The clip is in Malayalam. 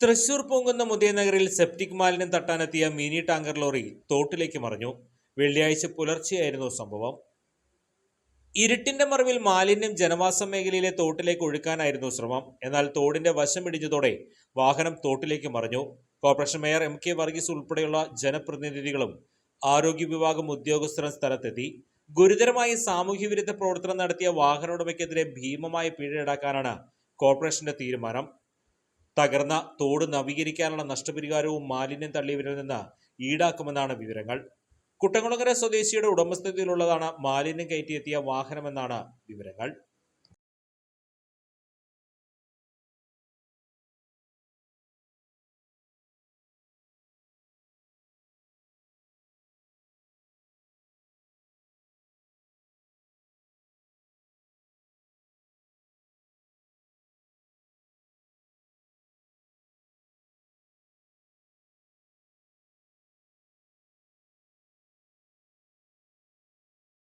തൃശൂർ പൊങ്കുന്ന മുതിയനഗറിൽ സെപ്റ്റിക് മാലിന്യം തട്ടാനെത്തിയ മിനി ടാങ്കർ ലോറി തോട്ടിലേക്ക് മറിഞ്ഞു. വെള്ളിയാഴ്ച പുലർച്ചെയായിരുന്നു സംഭവം. ഇരുട്ടിന്റെ മറവിൽ മാലിന്യം ജനവാസ മേഖലയിലെ തോട്ടിലേക്ക് ഒഴുക്കാനായിരുന്നു ശ്രമം. എന്നാൽ തോടിന്റെ വശം ഇടിഞ്ഞതോടെ വാഹനം തോട്ടിലേക്ക് മറിഞ്ഞു. Corporation mayor M K Varghese ഉൾപ്പെടെയുള്ള ജനപ്രതിനിധികളും ആരോഗ്യ വിഭാഗം ഉദ്യോഗസ്ഥരും സ്ഥലത്തെത്തി. ഗുരുതരമായി സാമൂഹ്യവിരുദ്ധ പ്രവർത്തനം നടത്തിയ വാഹന ഉടമയ്ക്കെതിരെ ഭീമമായ പിഴ ഈടാക്കാനാണ് കോർപ്പറേഷന്റെ തീരുമാനം. തകർന്ന തോട് നവീകരിക്കാനുള്ള നഷ്ടപരിഹാരവും മാലിന്യം തള്ളിയവരിൽ നിന്ന് ഈടാക്കുമെന്നാണ് വിവരങ്ങൾ. കുട്ടംകുളങ്ങര സ്വദേശിയുടെ ഉടമസ്ഥതയിലുള്ളതാണ് മാലിന്യം കയറ്റിയെത്തിയ വാഹനമെന്നാണ് വിവരങ്ങൾ.